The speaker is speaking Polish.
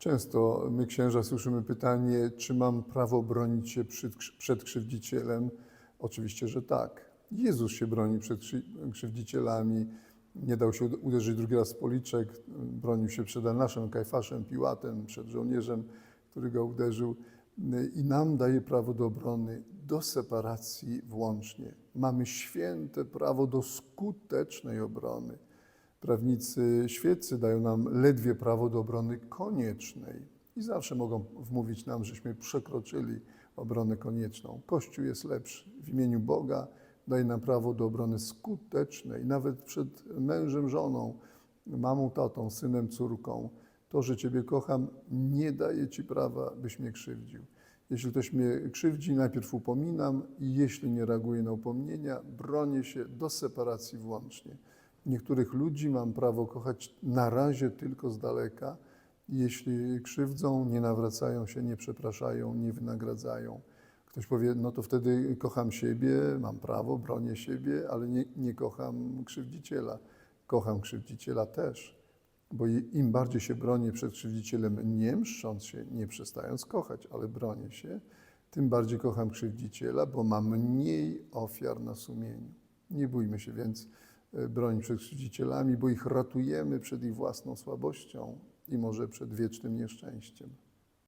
Często my księża słyszymy pytanie, czy mam prawo bronić się przed, krzywdzicielem? Oczywiście, że tak. Jezus się broni przed krzy- krzywdzicielami, nie dał się uderzyć drugi raz w policzek, bronił się przed Anaszem, Kajfaszem, Piłatem, przed żołnierzem, który go uderzył i nam daje prawo do obrony, do separacji włącznie. Mamy święte prawo do skutecznej obrony. Prawnicy świeccy dają nam ledwie prawo do obrony koniecznej i zawsze mogą wmówić nam, żeśmy przekroczyli obronę konieczną. Kościół jest lepszy. W imieniu Boga daje nam prawo do obrony skutecznej, nawet przed mężem, żoną, mamą, tatą, synem, córką. To, że Ciebie kocham, nie daje Ci prawa, byś mnie krzywdził. Jeśli ktoś mnie krzywdzi, najpierw upominam i jeśli nie reaguje na upomnienia, bronię się do separacji włącznie. Niektórych ludzi mam prawo kochać na razie tylko z daleka. Jeśli krzywdzą, nie nawracają się, nie przepraszają, nie wynagradzają. Ktoś powie, no to wtedy kocham siebie, mam prawo, bronię siebie, ale nie, nie kocham krzywdziciela. Kocham krzywdziciela też, bo im bardziej się bronię przed krzywdzicielem, nie mszcząc się, nie przestając kochać, ale bronię się, tym bardziej kocham krzywdziciela, bo mam mniej ofiar na sumieniu. Nie bójmy się więc e, bronić przed krzywdzicielami, bo ich ratujemy przed ich własną słabością i może przed wiecznym nieszczęściem.